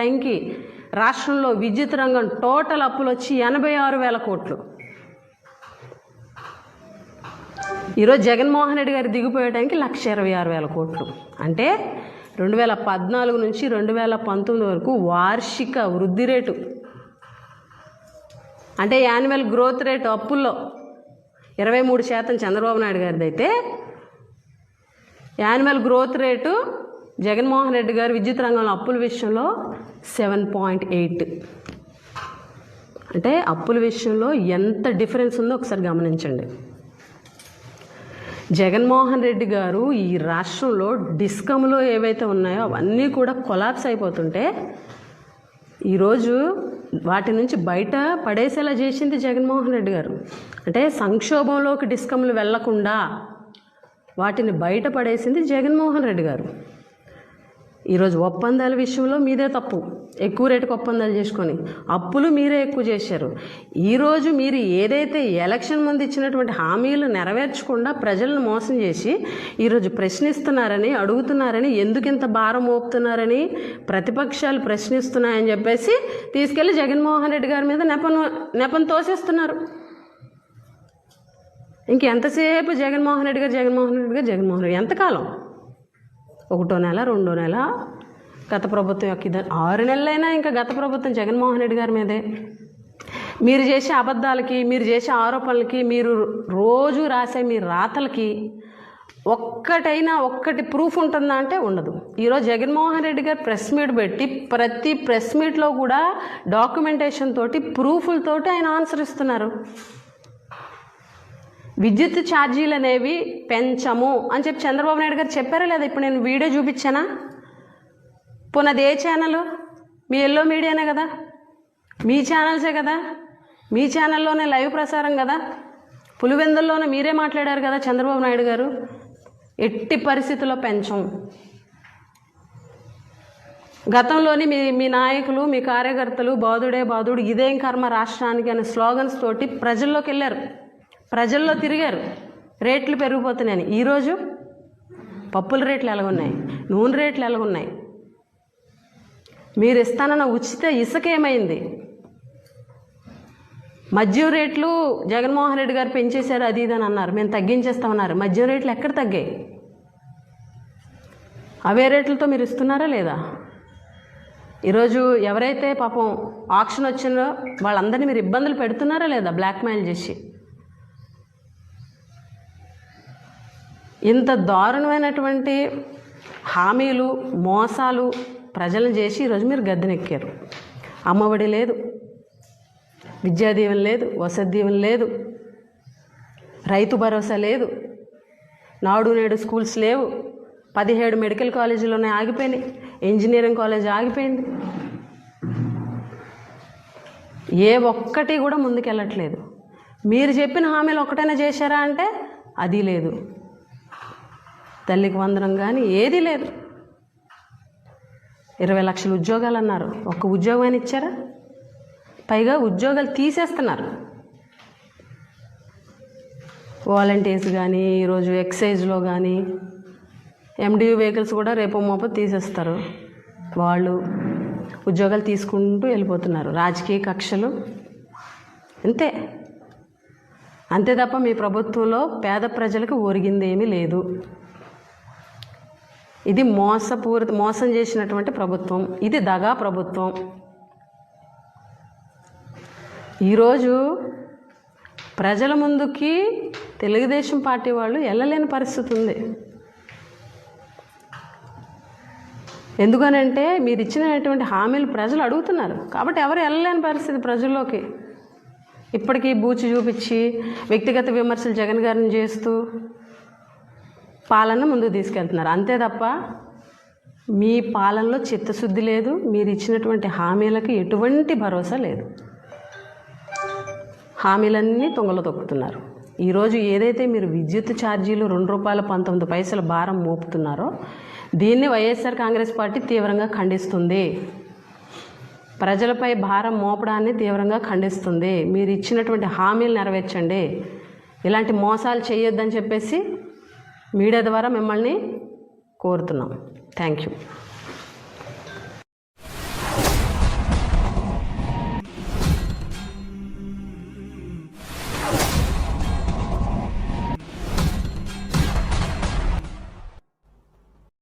టైంకి రాష్ట్రంలో విద్యుత్ రంగం టోటల్ అప్పులు వచ్చి ఎనభై ఆరు వేల కోట్లు. ఈరోజు జగన్మోహన్ రెడ్డి గారు దిగిపోయే టైంకి లక్ష ఇరవై ఆరు వేల కోట్లు. అంటే రెండు వేల పద్నాలుగు నుంచి రెండు వేల పంతొమ్మిది వరకు వార్షిక వృద్ధి రేటు. అంటే యాన్యువల్ గ్రోత్ రేట్ అప్పుల్లో ఇరవై మూడు శాతం చంద్రబాబు నాయుడు గారిది అయితే annual growth rate Jaganmohan Reddy garu విద్యుత్ రంగంలో అప్పుల విషయంలో సెవెన్ పాయింట్ ఎయిట్. అంటే అప్పుల విషయంలో ఎంత డిఫరెన్స్ ఉందో ఒకసారి గమనించండి. జగన్మోహన్ రెడ్డి గారు ఈ రాష్ట్రంలో డిస్కమ్లో ఏవైతే ఉన్నాయో అవన్నీ కూడా కొలాప్స్ అయిపోతుంటే ఈరోజు వాటి నుంచి బయట పడేసేలా చేసింది జగన్మోహన్ రెడ్డి గారు. అంటే సంక్షోభంలోకి డిస్కమ్లు వెళ్ళకుండా వాటిని బయట పడేసింది జగన్మోహన్ రెడ్డి గారు. ఈరోజు ఒప్పందాల విషయంలో మీదే తప్పు. ఎక్కువ రేటుకు ఒప్పందాలు చేసుకొని అప్పులు మీరే ఎక్కువ చేశారు. ఈరోజు మీరు ఏదైతే ఎలక్షన్ ముందు ఇచ్చినటువంటి హామీలు నెరవేర్చకుండా ప్రజలను మోసం చేసి ఈరోజు ప్రశ్నిస్తున్నారని అడుగుతున్నారని ఎందుకు ఇంత భారం మోపుతున్నారని ప్రతిపక్షాలు ప్రశ్నిస్తున్నాయని చెప్పేసి తీసుకెళ్ళి జగన్మోహన్ రెడ్డి గారి మీద నెపం నెపం తోసేస్తున్నారు. ఇంకెంతసేపు జగన్మోహన్ రెడ్డి గారు జగన్మోహన్ రెడ్డి గారు జగన్మోహన్ రెడ్డి ఎంతకాలం? ఒకటో నెల రెండో నెల గత ప్రభుత్వం యొక్క ఆరు నెలలైనా ఇంకా గత ప్రభుత్వం జగన్మోహన్ రెడ్డి గారి మీదే. మీరు చేసే అబద్ధాలకి మీరు చేసే ఆరోపణలకి మీరు రోజు రాసే మీ రాతలకి ఒక్కటైనా ఒక్కటి ప్రూఫ్ ఉంటుందా అంటే ఉండదు. ఈరోజు జగన్మోహన్ రెడ్డి గారు ప్రెస్ మీట్ పెట్టి ప్రతి ప్రెస్ మీట్లో కూడా డాక్యుమెంటేషన్ తోటి ప్రూఫ్లతోటి ఆయన ఆన్సర్ ఇస్తున్నారు. విద్యుత్ ఛార్జీలు అనేవి పెంచము అని చెప్పి చంద్రబాబు నాయుడు గారు చెప్పారా లేదా? ఇప్పుడు నేను వీడియో చూపించానా? పోనది ఏ ఛానల్ మీ ఎల్లో మీడియానే కదా? మీ ఛానల్సే కదా? మీ ఛానల్లోనే లైవ్ ప్రసారం కదా? పులివెందుల్లోనే మీరే మాట్లాడారు కదా చంద్రబాబు నాయుడు గారు? ఎట్టి పరిస్థితుల్లో పెంచం. గతంలోని మీ మీ నాయకులు మీ కార్యకర్తలు బాధుడే బాధుడు ఇదేం కర్మ రాష్ట్రానికి అనే స్లోగన్స్ తోటి ప్రజల్లోకి వెళ్ళారు. ప్రజల్లో తిరిగారు. రేట్లు పెరిగిపోతున్నాయని ఈరోజు పప్పుల రేట్లు ఎలాగున్నాయి? నూనె రేట్లు ఎలాగున్నాయి? మీరు ఇస్తానన్న ఉచిత ఇసుక ఏమైంది? మద్యం రేట్లు జగన్మోహన్ రెడ్డి గారు పెంచేశారు అది ఇది అని అన్నారు. మేము తగ్గించేస్తామన్నారు. మద్యం రేట్లు ఎక్కడ తగ్గాయి? అవే రేట్లతో మీరు ఇస్తున్నారా లేదా? ఈరోజు ఎవరైతే పాపం ఆక్షన్ వచ్చిందో వాళ్ళందరినీ మీరు ఇబ్బందులు పెడుతున్నారా లేదా? బ్లాక్మెయిల్ చేసి. ఇంత దారుణమైనటువంటి హామీలు మోసాలు ప్రజలను చేసి ఈరోజు మీరు గద్దెనెక్కారు. అమ్మఒడి లేదు విద్యా దీవెన లేదు వసతి దీవెన లేదు రైతు భరోసా లేదు నాడు నేడు స్కూల్స్ లేవు పదిహేడు మెడికల్ కాలేజీలోనే ఆగిపోయినాయి ఇంజనీరింగ్ కాలేజ్ ఆగిపోయింది. ఏ ఒక్కటి కూడా ముందుకెళ్ళట్లేదు. మీరు చెప్పిన హామీలు ఒక్కటైనా చేశారా అంటే అది లేదు. తల్లికి వందనం కానీ ఏదీ లేదు. ఇరవై లక్షల ఉద్యోగాలు అన్నారు. ఒక్క ఉద్యోగం ఇచ్చారా? పైగా ఉద్యోగాలు తీసేస్తున్నారు. వాలంటీర్స్ కానీ ఈరోజు ఎక్సైజ్లో కానీ ఎండియూ వెహికల్స్ కూడా రేపు మోప తీసేస్తారు. వాళ్ళు ఉద్యోగాలు తీసుకుంటూ వెళ్ళిపోతున్నారు. రాజకీయ కక్షలు అంతే. అంతే తప్ప మీ ప్రభుత్వంలో పేద ప్రజలకు ఒరిగిందేమీ లేదు. ఇది మోసపూరిత మోసం చేసినటువంటి ప్రభుత్వం. ఇది దగా ప్రభుత్వం. ఈరోజు ప్రజల ముందుకి తెలుగుదేశం పార్టీ వాళ్ళు వెళ్ళలేని పరిస్థితి ఉంది. ఎందుకనంటే మీరు ఇచ్చినటువంటి హామీలు ప్రజలు అడుగుతున్నారు. కాబట్టి ఎవరు వెళ్ళలేని పరిస్థితి ప్రజల్లోకి. ఇప్పటికీ బూచి చూపించి వ్యక్తిగత విమర్శలు జగన్ గారిని చేస్తూ పాలన ముందుకు తీసుకెళ్తున్నారు. అంతే తప్ప మీ పాలనలో చిత్తశుద్ధి లేదు మీరు ఇచ్చినటువంటి హామీలకు ఎటువంటి భరోసా లేదు. హామీలన్నీ తొంగలో తొక్కుతున్నారు. ఈరోజు ఏదైతే మీరు విద్యుత్ ఛార్జీలు రెండు రూపాయల పంతొమ్మిది పైసల భారం మోపుతున్నారో దీన్ని వైఎస్ఆర్ కాంగ్రెస్ పార్టీ తీవ్రంగా ఖండిస్తుంది. ప్రజలపై భారం మోపడాన్ని తీవ్రంగా ఖండిస్తుంది. మీరు ఇచ్చినటువంటి హామీలు నెరవేర్చండి. ఇలాంటి మోసాలు చేయొద్దని చెప్పేసి మీడియా ద్వారా మిమ్మల్ని కోరుతున్నాం. Thank you